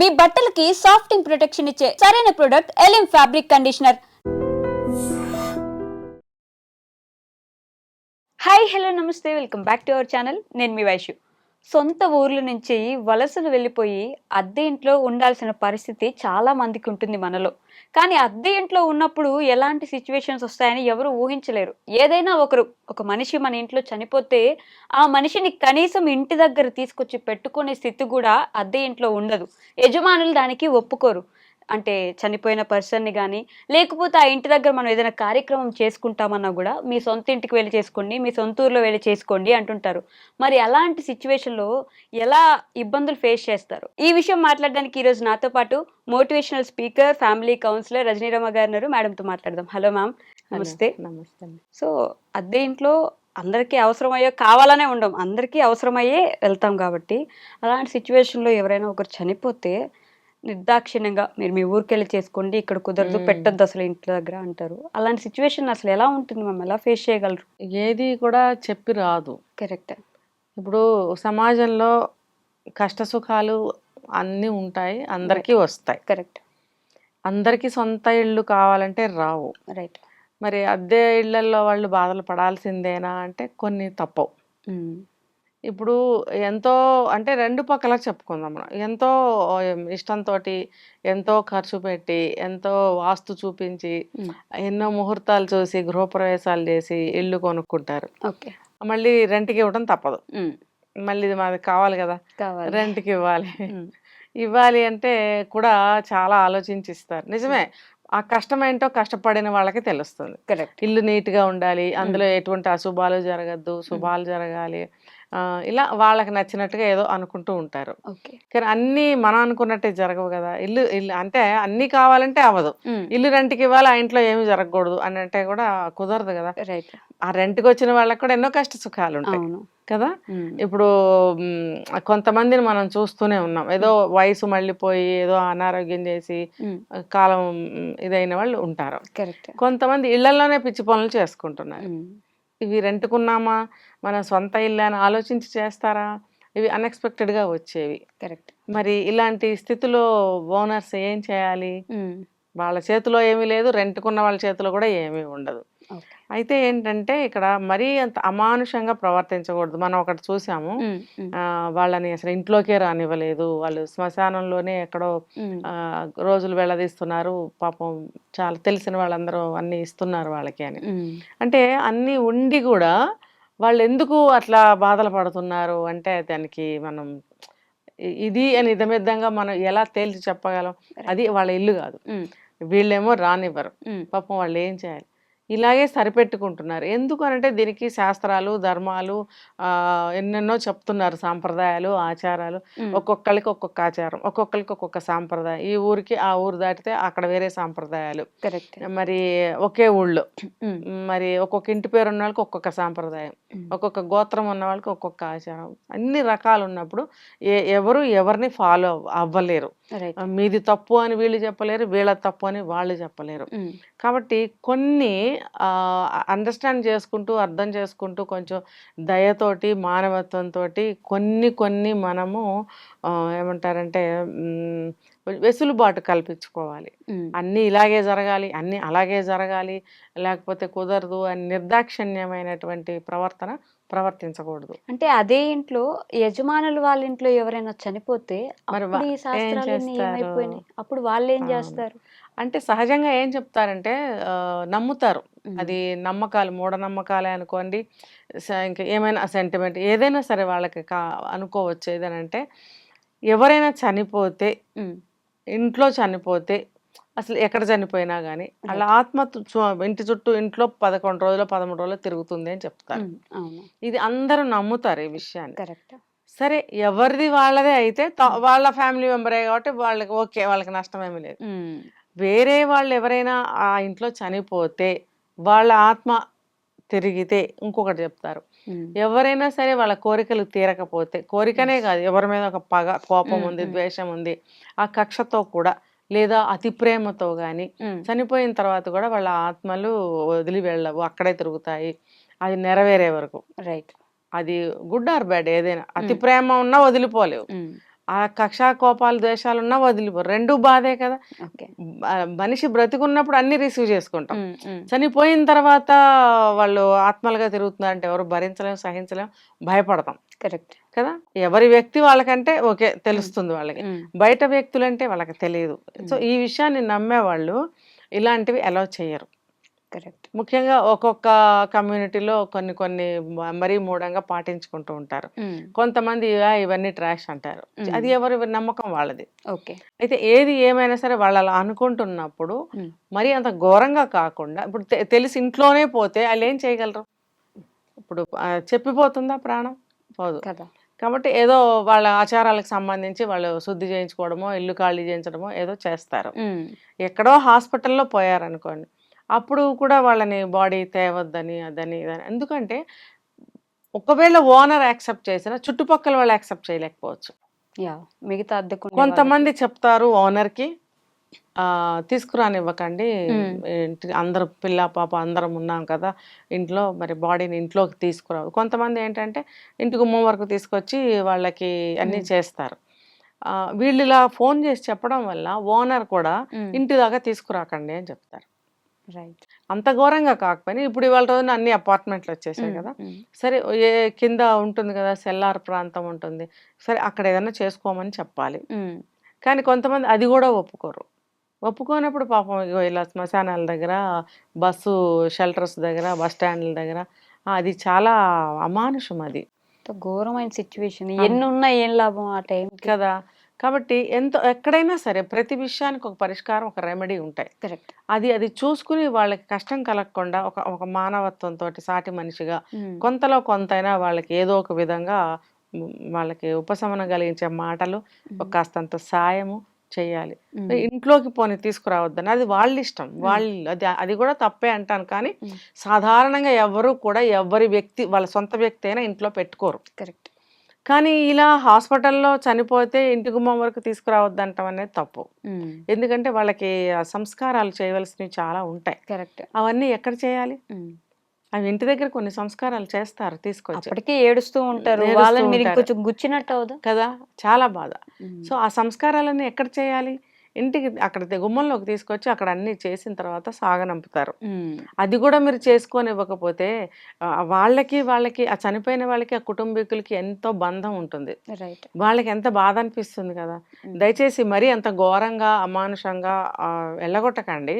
మీ బట్టలకి సాఫ్టింగ్ ప్రొటెక్షన్ ఇచ్చే సరైన ప్రొడక్ట్ ఎలిమ్ ఫ్యాబ్రిక్ కండిషనర్ హాయ్ హలో నమస్తే. Welcome back to our channel నేను మీ వైషు సొంత ఊర్ల నుంచి వలసలు వెళ్ళిపోయి అద్దె ఇంట్లో ఉండాల్సిన పరిస్థితి చాలా మందికి ఉంటుంది మనలో. కానీ అద్దె ఇంట్లో ఉన్నప్పుడు ఎలాంటి సిచ్యువేషన్స్ వస్తాయని ఎవరు ఊహించలేరు. ఏదైనా ఒకరు ఒక మనిషి మన ఇంట్లో చనిపోతే ఆ మనిషిని కనీసం ఇంటి దగ్గర తీసుకొచ్చి పెట్టుకునే స్థితి కూడా అద్దె ఇంట్లో ఉండదు. యజమానులు దానికి ఒప్పుకోరు. అంటే చనిపోయిన పర్సన్ని కానీ లేకపోతే ఆ ఇంటి దగ్గర మనం ఏదైనా కార్యక్రమం చేసుకుంటామన్నా కూడా మీ సొంత ఇంటికి వెళ్ళి చేసుకోండి మీ సొంత ఊర్లో వెళ్ళి చేసుకోండి అంటుంటారు. మరి అలాంటి సిచ్యువేషన్లో ఎలా ఇబ్బందులు ఫేస్ చేస్తారు? ఈ విషయం మాట్లాడడానికి ఈరోజు నాతో పాటు motivational speaker family counsellor Rajaniramma గారు మేడంతో మాట్లాడదాం. హలో మ్యామ్ నమస్తే. నమస్తే. సో అద్దె ఇంట్లో అందరికీ అవసరమయ్యో కావాలనే ఉండం. అందరికీ అవసరమయ్యే వెళ్తాం కాబట్టి అలాంటి సిచ్యువేషన్లో ఎవరైనా ఒకరు చనిపోతే నిర్దాక్షిణ్యంగా మీరు మీ ఊరికి వెళ్ళి చేసుకోండి ఇక్కడ కుదరదు. పెట్టద్దు అసలు ఇంటి దగ్గర అంటారు. అలాంటి సిచ్యువేషన్ అసలు ఎలా ఉంటుంది మేము ఎలా ఫేస్ చేయగలరు? ఏది కూడా చెప్పి రాదు. కరెక్ట్ ఇప్పుడు సమాజంలో కష్ట సుఖాలు అన్నీ ఉంటాయి అందరికీ వస్తాయి. కరెక్ట్ అందరికీ సొంత ఇళ్ళు కావాలంటే రావు. రైట్ మరి అద్దె ఇళ్ళలో వాళ్ళు బాధలు పడాల్సిందేనా అంటే కొన్ని తప్పవు. ఇప్పుడు ఎంతో అంటే రెండు పక్కల చెప్పుకుందాం మనం. ఎంతో ఇష్టంతో ఎంతో ఖర్చు పెట్టి ఎంతో వాస్తు చూపించి. ఎన్నో ముహూర్తాలు చూసి గృహప్రవేశాలు చేసి ఇల్లు కొనుక్కుంటారు. ఓకే. మళ్ళీ రెంట్కి ఇవ్వడం తప్పదు. మళ్ళీ ఇది మాది కావాలి కదా. రెంట్కి ఇవ్వాలి. ఇవ్వాలి అంటే కూడా చాలా ఆలోచించి ఇస్తారు నిజమే ఆ కష్టం ఏంటో కష్టపడిన వాళ్ళకి తెలుస్తుంది. కరెక్ట్. ఇల్లు నీట్గా ఉండాలి. అందులో ఎటువంటి అశుభాలు జరగద్దు. శుభాలు జరగాలి. ఇలా వాళ్ళకి నచ్చినట్టుగా ఏదో అనుకుంటూ ఉంటారు. కానీ అన్నీ మనం అనుకున్నట్టే జరగవు కదా. ఇల్లు ఇల్లు అంటే అన్నీ కావాలంటే అవ్వదు. ఇల్లు రెంట్కి ఇవ్వాలి ఆ ఇంట్లో ఏమీ జరగకూడదు అని అంటే కూడా కుదరదు కదా. రైట్. ఆ రెంట్కి వచ్చిన వాళ్ళకి కూడా ఎన్నో కష్ట సుఖాలు ఉంటాయి కదా. ఇప్పుడు కొంతమందిని మనం చూస్తూనే ఉన్నాం. ఏదో వయసు మళ్ళీపోయి ఏదో అనారోగ్యం చేసి. కాలం ఇదైన వాళ్ళు ఉంటారు. కొంతమంది ఇళ్ళలోనే పిచ్చి పనులు చేసుకుంటున్నారు. ఇవి రెంట్కున్నామా? మన సొంత ఇల్లు అని ఆలోచించి చేస్తారా? ఇవి అన్ఎక్స్పెక్టెడ్గా వచ్చేవి. కరెక్ట్. మరి ఇలాంటి స్థితిలో ఓనర్స్ ఏం చేయాలి. వాళ్ళ చేతిలో ఏమీ లేదు రెంట్కున్న వాళ్ళ చేతిలో కూడా ఏమీ ఉండదు. అయితే ఏంటంటే ఇక్కడ మరీ అంత అమానుషంగా ప్రవర్తించకూడదు. మనం ఒకటి చూసాము. వాళ్ళని అసలు ఇంట్లోకే రానివ్వలేదు. వాళ్ళు శ్మశానంలోనే ఎక్కడో రోజులు వెళ్ళదీస్తున్నారు పాపం చాలా తెలిసిన వాళ్ళందరూ అన్ని ఇస్తున్నారు వాళ్ళకి అని. అంటే అన్నీ ఉండి కూడా వాళ్ళు ఎందుకు అట్లా బాధలు పడుతున్నారు అంటే దానికి మనం ఇది అని ఇదమిద్దంగా మనం ఎలా తేల్చి చెప్పగలం? అది వాళ్ళ ఇల్లు కాదు. వీళ్ళేమో రానివ్వరు. పాపం వాళ్ళు ఏం చేయాలి? ఇలాగే సరిపెట్టుకుంటున్నారు. ఎందుకు అనంటే దీనికి శాస్త్రాలు ధర్మాలు ఎన్నెన్నో చెప్తున్నారు సాంప్రదాయాలు ఆచారాలు. ఒక్కొక్కరికి ఒక్కొక్క ఆచారం ఒక్కొక్కరికి ఒక్కొక్క సాంప్రదాయం. ఈ ఊరికి ఆ ఊరు దాటితే అక్కడ వేరే సాంప్రదాయాలు. కరెక్ట్. మరి ఒకే ఊళ్ళో. మరి ఒక్కొక్క ఇంటి పేరు ఉన్న వాళ్ళకి ఒక్కొక్క సాంప్రదాయం. ఒక్కొక్క గోత్రం ఉన్న వాళ్ళకి ఒక్కొక్క ఆచారం. అన్ని రకాలు ఉన్నప్పుడు ఏ ఎవరు ఎవరిని ఫాలో అవ్వలేరు. మీది తప్పు అని వీళ్ళు చెప్పలేరు వీళ్ళ తప్పు అని వాళ్ళు చెప్పలేరు మ్మ్. కాబట్టి కొన్ని అండర్స్టాండ్ చేసుకుంటూ అర్థం చేసుకుంటూ కొంచెం దయతోటి మానవత్వంతో కొన్ని కొన్ని మనము ఏమంటారంటే వెసులుబాటు కల్పించుకోవాలి మ్మ్. అన్నీ ఇలాగే జరగాలి అన్నీ అలాగే జరగాలి లేకపోతే కుదరదు అని నిర్దాక్షిణ్యమైనటువంటి ప్రవర్తన ప్రవర్తించకూడదు. అంటే అదే ఇంట్లో యజమానులు వాళ్ళ ఇంట్లో ఎవరైనా చనిపోతే మరి అప్పుడు వాళ్ళు ఏం. చేస్తారు? అంటే సహజంగా ఏం చెప్తారంటే నమ్ముతారు. మ్మ్. అది నమ్మకాలు మూఢనమ్మకాలే అనుకోండి. ఇంకా ఏమైనా సెంటిమెంట్ ఏదైనా సరే వాళ్ళకి కా అనుకోవచ్చు. ఏదనంటే ఎవరైనా చనిపోతే. ఇంట్లో చనిపోతే అసలు ఎక్కడ చనిపోయినా కానీ వాళ్ళ ఆత్మ ఇంటి చుట్టూ ఇంట్లో పదకొండు రోజులు పదమూడు రోజులు తిరుగుతుంది అని చెప్తారు. ఇది అందరూ నమ్ముతారు ఈ విషయాన్ని. కరెక్ట్. సరే ఎవరిది వాళ్ళదే అయితే వాళ్ళ ఫ్యామిలీ మెంబరే కాబట్టి వాళ్ళకి ఓకే వాళ్ళకి నష్టం ఏమీ లేదు వేరే వాళ్ళు ఎవరైనా ఆ ఇంట్లో చనిపోతే వాళ్ళ ఆత్మ తిరిగితే ఇంకొకటి చెప్తారు. ఎవరైనా సరే వాళ్ళ కోరికలు తీరకపోతే కోరికనే కాదు ఎవరి మీద ఒక పగ కోపం ఉంది. ద్వేషం ఉంది ఆ కక్షతో కూడా లేదా అతి ప్రేమతో కానీ చనిపోయిన తర్వాత కూడా వాళ్ళ ఆత్మలు వదిలి వెళ్ళవు అక్కడే తిరుగుతాయి. అది నెరవేరే వరకు. రైట్. అది గుడ్ ఆర్ బ్యాడ్ ఏదైనా. అతి. ప్రేమ ఉన్నా వదిలిపోలేవు. ఆ కక్షా కోపాలు ద్వేషాలు ఉన్నా వదిలిపోరు రెండు బాధే కదా. మనిషి బ్రతికున్నప్పుడు అన్ని రిసీవ్ చేసుకుంటాం. చనిపోయిన తర్వాత వాళ్ళు ఆత్మలుగా తిరుగుతున్నారంటే ఎవరు భరించలేం సహించలేం భయపడతాం. కరెక్ట్. కదా? ఎవరి వ్యక్తి వాళ్ళకంటే ఓకే తెలుస్తుంది వాళ్ళకి. బయట వ్యక్తులంటే వాళ్ళకి తెలియదు. సో ఈ విషయాన్ని నమ్మేవాళ్ళు ఇలాంటివి అలౌ చేయరు. కరెక్ట్. ముఖ్యంగా ఒక్కొక్క కమ్యూనిటీలో కొన్ని కొన్ని మరీ మూఢంగా పాటించుకుంటూ ఉంటారు. కొంతమంది "ఆ, ఇవన్నీ ట్రాష్ అంటారు. అది ఎవరి నమ్మకం వాళ్ళది. ఓకే. అయితే ఏది ఏమైనా సరే వాళ్ళు అలా అనుకుంటున్నప్పుడు. మరీ అంత ఘోరంగా కాకుండా ఇప్పుడు తెలిసి ఇంట్లోనే పోతే వాళ్ళు ఏం చేయగలరు? ఇప్పుడు చెప్పిపోతుందా ప్రాణం? పోదు. కదా. కాబట్టి ఏదో వాళ్ళ ఆచారాలకు సంబంధించి వాళ్ళు శుద్ధి చేయించుకోవడమో ఇల్లు ఖాళీ చేయించడమో ఏదో చేస్తారు. ఎక్కడో హాస్పిటల్లో పోయారనుకోండి. అప్పుడు కూడా వాళ్ళని బాడీ తేవద్దని అదని ఇదని. ఎందుకంటే ఒకవేళ ఓనర్ యాక్సెప్ట్ చేసినా చుట్టుపక్కల వాళ్ళు యాక్సెప్ట్ చేయలేకపోవచ్చు. యా మిగతా అద్దెకు కొంతమంది చెప్తారు ఓనర్కి తీసుకురానివ్వకండి అందరు పిల్ల పాప అందరం ఉన్నాం కదా ఇంట్లో మరి బాడీని ఇంట్లోకి తీసుకురావు. కొంతమంది ఏంటంటే ఇంటి గుమ్మం వరకు తీసుకొచ్చి వాళ్ళకి అన్నీ. చేస్తారు. వీళ్ళు ఇలా ఫోన్ చేసి చెప్పడం వల్ల ఓనర్ కూడా ఇంటి దాకా తీసుకురాకండి అని చెప్తారు. రైట్. అంత ఘోరంగా కాకపోయినా ఇప్పుడు ఇవాళ రోజున అన్ని అపార్ట్మెంట్లు వచ్చేసాయి కదా. సరే ఏ కింద ఉంటుంది కదా సెల్లార్ ప్రాంతం ఉంటుంది. సరే అక్కడ ఏదైనా చేసుకోమని చెప్పాలి. కానీ కొంతమంది అది కూడా ఒప్పుకోరు. ఒప్పుకోనప్పుడు పాపం ఇగో ఇలా శ్మశానాల దగ్గర బస్సు షెల్టర్స్ దగ్గర బస్ స్టాండ్ల దగ్గర అది చాలా అమానుషం అది. ఘోరమైన సిచ్యువేషన్. ఎన్ని ఉన్నా ఏం లాభం ఆ టైం కదా. కాబట్టి ఎంత ఎక్కడైనా సరే ప్రతి విషయానికి ఒక పరిష్కారం ఒక రెమెడీ ఉంటాయి. కరెక్ట్ అది అది చూసుకుని వాళ్ళకి కష్టం కలగకుండా ఒక ఒక మానవత్వంతో సాటి మనిషిగా కొంతలో కొంతైనా వాళ్ళకి ఏదో ఒక విధంగా వాళ్ళకి ఉపశమనం కలిగించే మాటలు ఒక కాస్తంత సాయము చేయాలి. ఇంట్లోకి పోని తీసుకురావద్దని అది వాళ్ళ ఇష్టం. వాళ్ళు అది అది కూడా తప్పే అంటాను కానీ. సాధారణంగా ఎవరు కూడా ఎవరి వ్యక్తి వాళ్ళ సొంత వ్యక్తి అయినా ఇంట్లో పెట్టుకోరు. కరెక్ట్ కానీ ఇలా హాస్పిటల్లో చనిపోతే ఇంటి గుమ్మం వరకు తీసుకురావద్దంటాం అనేది తప్పు. ఎందుకంటే వాళ్ళకి ఆ సంస్కారాలు చేయవలసినవి చాలా ఉంటాయి. కరెక్ట్. అవన్నీ ఎక్కడ చేయాలి? అవి ఇంటి దగ్గర కొన్ని సంస్కారాలు చేస్తారు తీసుకొచ్చి. అప్పటికే ఏడుస్తూ ఉంటారు. వాళ్ళని మీరు. కొంచెం గుచ్చినట్టు అవుదా కదా? చాలా బాధ. సో ఆ సంస్కారాలన్నీ ఎక్కడ చేయాలి? ఇంటికి అక్కడ గుమ్మంలోకి తీసుకొచ్చి అక్కడ అన్ని చేసిన తర్వాత సాగనంపుతారు. అది కూడా మీరు చేసుకొని ఇవ్వకపోతే వాళ్ళకి వాళ్ళకి ఆ చనిపోయిన వాళ్ళకి ఆ కుటుంబీకులకి ఎంతో బంధం ఉంటుంది. రైట్. వాళ్ళకి ఎంత బాధ అనిపిస్తుంది కదా! దయచేసి మరీ అంత ఘోరంగా అమానుషంగా వెళ్ళగొట్టకండి.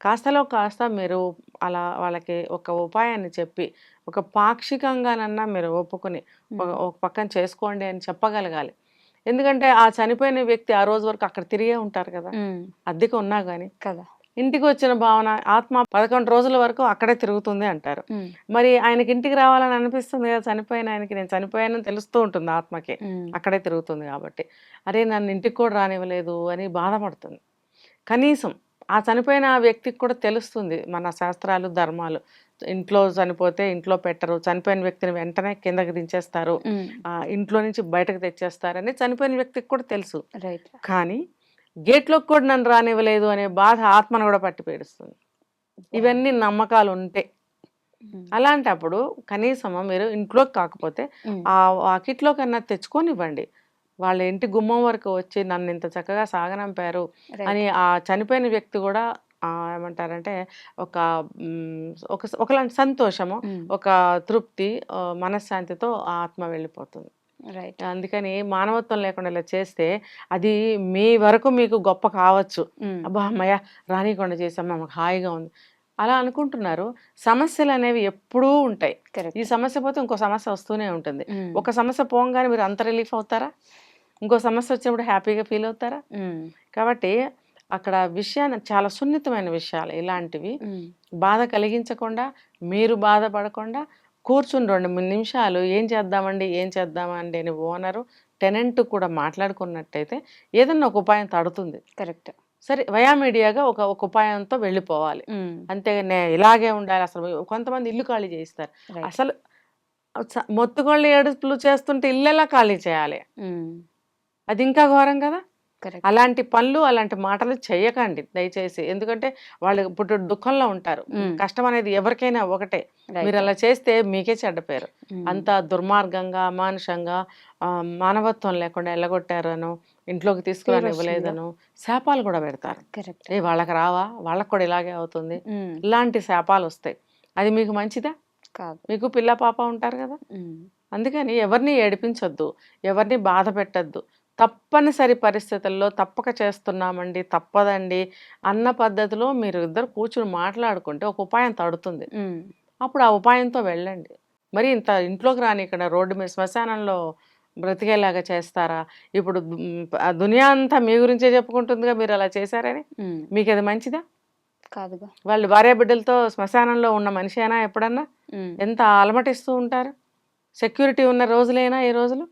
కాస్తలో కాస్త మీరు అలా వాళ్ళకి ఒక ఉపాయాన్ని చెప్పి ఒక పాక్షికంగానన్నా మీరు ఒప్పుకొని ఒక పక్కన చేసుకోండి అని చెప్పగలగాలి. ఎందుకంటే ఆ చనిపోయిన వ్యక్తి ఆ రోజు వరకు అక్కడ తిరిగే ఉంటారు కదా. అద్దెకి ఉన్నా కానీ కదా. ఇంటికి వచ్చిన భావన ఆత్మ పదకొండు రోజుల వరకు అక్కడే తిరుగుతుంది అంటారు. మరి ఆయనకి ఇంటికి రావాలని అనిపిస్తుంది కదా చనిపోయిన ఆయనకి. నేను చనిపోయానని తెలుస్తూ ఉంటుంది ఆత్మకి. అక్కడే తిరుగుతుంది కాబట్టి. అరే నన్ను ఇంటికి కూడా రానివ్వలేదు అని బాధపడుతుంది. కనీసం ఆ చనిపోయిన ఆ వ్యక్తికి కూడా తెలుస్తుంది మన శాస్త్రాలు ధర్మాలు. ఇంట్లో చనిపోతే ఇంట్లో పెట్టరు. చనిపోయిన వ్యక్తిని వెంటనే కిందకి దించేస్తారు. ఆ, ఇంట్లో నుంచి బయటకు తెచ్చేస్తారని చనిపోయిన వ్యక్తికి కూడా తెలుసు. రైట్. కానీ గేట్లోకి కూడా నన్ను రానివ్వలేదు అనే బాధ ఆత్మను కూడా పట్టి పీడిస్తుంది. ఇవన్నీ నమ్మకాలు ఉంటే. అలాంటప్పుడు కనీసం మీరు ఇంట్లోకి కాకపోతే ఆ వాకిట్లో కన్నా తెచ్చుకొని ఇవ్వండి వాళ్ళ ఇంటి గుమ్మం వరకు వచ్చి నన్ను ఇంత చక్కగా సాగనంపారు అని ఆ చనిపోయిన వ్యక్తి కూడా ఏమంటారంటే ఒక మ్, ఒక ఒకలాంటి సంతోషము ఒక తృప్తి ఆ, మనశ్శాంతితో ఆ ఆత్మ వెళ్ళిపోతుంది. రైట్. అందుకని మానవత్వం లేకుండా ఇలా చేస్తే అది మీ వరకు మీకు గొప్ప కావచ్చు. అబ్బా అమ్మయ్య రానికుండా చేసాం మాకు హాయిగా ఉంది. అలా అనుకుంటున్నారు. సమస్యలు అనేవి ఎప్పుడూ ఉంటాయి. కరెక్ట్. ఈ సమస్య పోతే ఇంకో సమస్య వస్తూనే ఉంటుంది. ఒక సమస్య పోగానే మీరు అంత రిలీఫ్ అవుతారా? ఇంకో సమస్య వచ్చినప్పుడు హ్యాపీగా ఫీల్ అవుతారా? కాబట్టి అక్కడ విషయాన్ని చాలా సున్నితమైన విషయాలు ఇలాంటివి బాధ కలిగించకుండా మీరు బాధపడకుండా కూర్చుని రెండు మూడు నిమిషాలు ఏం చేద్దామండి ఏం చేద్దామండి అని ఓనరు టెనెంట్ కూడా మాట్లాడుకున్నట్టయితే ఏదన్నా ఒక ఉపాయం తడుతుంది. కరెక్ట్. సరే వయా మీడియాగా ఒక ఒక ఉపాయంతో వెళ్ళిపోవాలి. అంతేగానే ఇలాగే ఉండాలి అసలు. కొంతమంది ఇల్లు ఖాళీ చేయిస్తారు. అసలు మొత్తుకోళ్ళు ఏడుపులు చేస్తుంటే ఇల్లు ఎలా ఖాళీ చేయాలి? అది ఇంకా ఘోరం కదా? అలాంటి పనులు అలాంటి మాటలు చేయకండి దయచేసి. ఎందుకంటే వాళ్ళు ఇప్పుడు దుఃఖంలో ఉంటారు. కష్టం అనేది ఎవరికైనా ఒకటే. మీరు అలా చేస్తే మీకే చెడ్డ పేరు అంత దుర్మార్గంగా అమానుషంగా మానవత్వం లేకుండా ఎల్లగొట్టారను ఇంట్లోకి తీసుకుని పేరు ఇవ్వలేదను శాపాలు కూడా పెడతారు. ఏ వాళ్ళకి రావా? వాళ్ళకి కూడా ఇలాగే అవుతుంది. ఇలాంటి శాపాలు వస్తాయి. అది మీకు మంచిదా? కాదు. మీకు పిల్ల పాప ఉంటారు కదా? అందుకని ఎవరిని ఏడిపించొద్దు. ఎవరిని బాధ పెట్టద్దు. తప్పనిసరి పరిస్థితుల్లో తప్పక చేస్తున్నామండి తప్పదండి అన్న పద్ధతిలో మీరు ఇద్దరు కూర్చుని మాట్లాడుకుంటే ఒక ఉపాయం తడుతుంది. అప్పుడు ఆ ఉపాయంతో వెళ్ళండి. మరి ఇంత ఇంట్లోకి రాని ఇక్కడ రోడ్డు మీద శ్మశానంలో బ్రతికేలాగా చేస్తారా? ఇప్పుడు దునియా అంతా మీ గురించే చెప్పుకుంటుందిగా మీరు అలా చేశారని? మీకు అది మంచిదా? కాదుగా. వాళ్ళు భార్య బిడ్డలతో శ్మశానంలో ఉన్న మనిషి అయినా ఎప్పుడన్నా ఎంత అలమటిస్తూ ఉంటారు? సెక్యూరిటీ ఉన్న రోజులైనా ఈ రోజులు?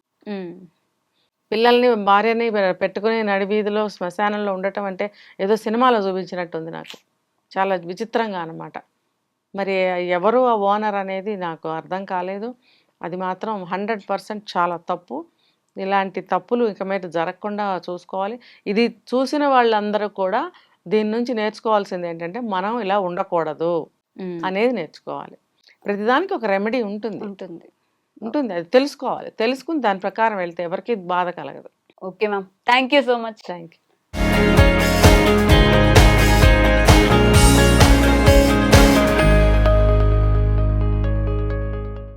పిల్లల్ని భార్యని పెట్టుకుని నడివీధిలో శ్మశానంలో ఉండటం అంటే ఏదో సినిమాలో చూపించినట్టుంది నాకు. చాలా విచిత్రంగా అన్నమాట. మరి ఎవరు ఆ ఓనర్ అనేది నాకు అర్థం కాలేదు. అది మాత్రం హండ్రెడ్ పర్సెంట్ చాలా తప్పు. ఇలాంటి తప్పులు ఇక మీద జరగకుండా చూసుకోవాలి. ఇది చూసిన వాళ్ళందరూ కూడా దీని నుంచి నేర్చుకోవాల్సింది ఏంటంటే మనం ఇలా ఉండకూడదు అనేది నేర్చుకోవాలి. ప్రతిదానికి ఒక రెమెడీ ఉంటుంది. ఉంటుంది. ఉంటుంది. అది తెలుసుకోవాలి. తెలుసుకుని దాని ప్రకారం వెళ్తే ఎవరికి బాధ కలగదు. Okay ma'am. Thank you so much. Thank you